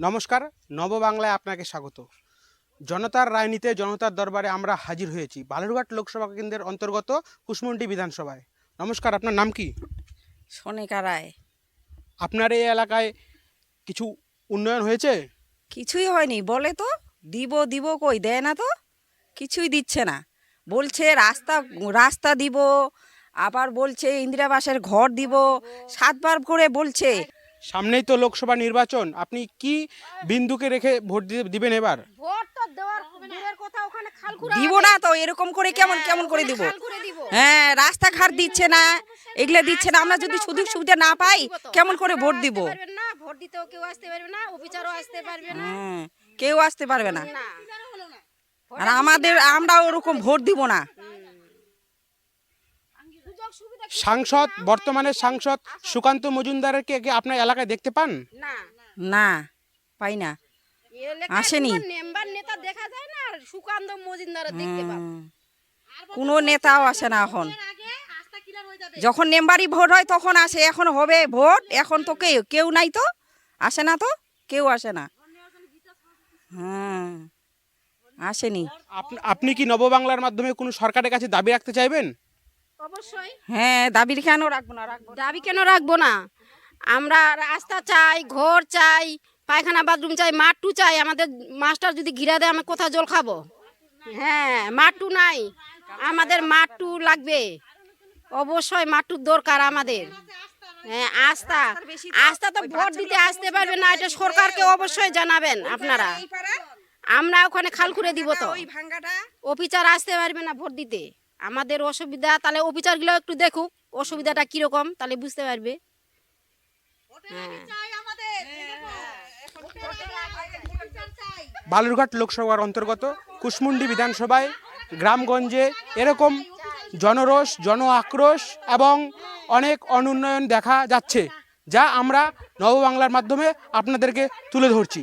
নমস্কার নববাংলায় আপনাকে স্বাগত। জনতার রায় নিতে জনতার দরবারে আমরা হাজির হয়েছি বালুরঘাট লোকসভা কেন্দ্রের অন্তর্গত কুশমন্ডি বিধানসভায়। নমস্কার আপনার নাম কি? সনিকা রায়। আপনার এই এলাকায় কিছু উন্নয়ন হয়েছে? কিছুই হয়নি বলে তো দিব দিব কই দেয় না তো? কিছুই দিচ্ছে না। বলছে রাস্তা রাস্তা দিব আবার বলছে ইন্দিরাবাসের ঘর দিব সাতবার করে বলছে সামনেই তো লোকসভা নির্বাচন আপনি কি বিন্দুকে রেখে ভোট দিবেন এবার? ভোট তো দেওয়ার দূরের কথা ওখানে খাল দিব না তো এরকম করে কেমন কেমন করে দিব? হ্যাঁ রাস্তাঘাট দিচ্ছে না এগুলো দিচ্ছে না আমরা যদি সুযোগ সুবিধা না পাই কেমন করে ভোট দিব? না ভোট দিতেও কেউ আসতে পারবে না অফিসারও আসতে পারবে না। হ্যাঁ কেউ আসতে পারবে না। না। আর আমাদের আমরা ওরকম ভোট দিব না। সাংসদ বর্তমানে সাংসদ সুকান্ত মজুমদারকে কি আপনার এলাকায় দেখতে পান? না। না পাই না। আসেনি। মেম্বার নেতা দেখা যায় না সুকান্ত মজুমদার দেখতে পাবো। কোনো নেতাও আসে না এখন। যখন মেম্বারি ভোট হয় তখন আসে এখন হবে ভোট এখন তো কেউ কেউ নাই তো আসে না তো কেউ আসে না। হ্যাঁ আসেনি। আপ- আপনি কি নববাংলার মাধ্যমে কোনো সরকারের কাছে দাবি রাখতে চাইবেন? অবশ্যই। হ্যাঁ দাবির কেন রাখব না? রাখব দাবি কেন রাখব না? আমরা রাস্তা চাই ঘর চাই পায়খানা বাথরুম চাই মাঠটু চাই। আমাদের মাস্টার যদি ঘিরা দেয় আমি কোথায় জল খাব? হ্যাঁ মাঠটু নাই। আমাদের মাঠটু লাগবে। অবশ্যই মাঠটুর দরকার আমাদের। হ্যাঁ আস্থা। আস্থা তো ভোট দিতে আসতে পারবে না এটা সরকারকে অবশ্যই জানাবেন আপনারা। আমরা ওখানে খাল খুঁড়ে দিব তো। অফিসার আসতে পারবে না ভোট দিতে। আমাদের অসুবিধা তাহলে অফিসারগুলো একটু দেখুক অসুবিধাটা কীরকম তাহলে বুঝতে পারবে। হ্যাঁ। বালুরঘাট লোকসভার অন্তর্গত কুশমুন্ডি বিধানসভায় গ্রামগঞ্জে এরকম জনরোষ জন আক্রোশ এবং অনেক অনুন্নয়ন দেখা যাচ্ছে যা আমরা নববাংলার মাধ্যমে আপনাদেরকে তুলে ধরছি।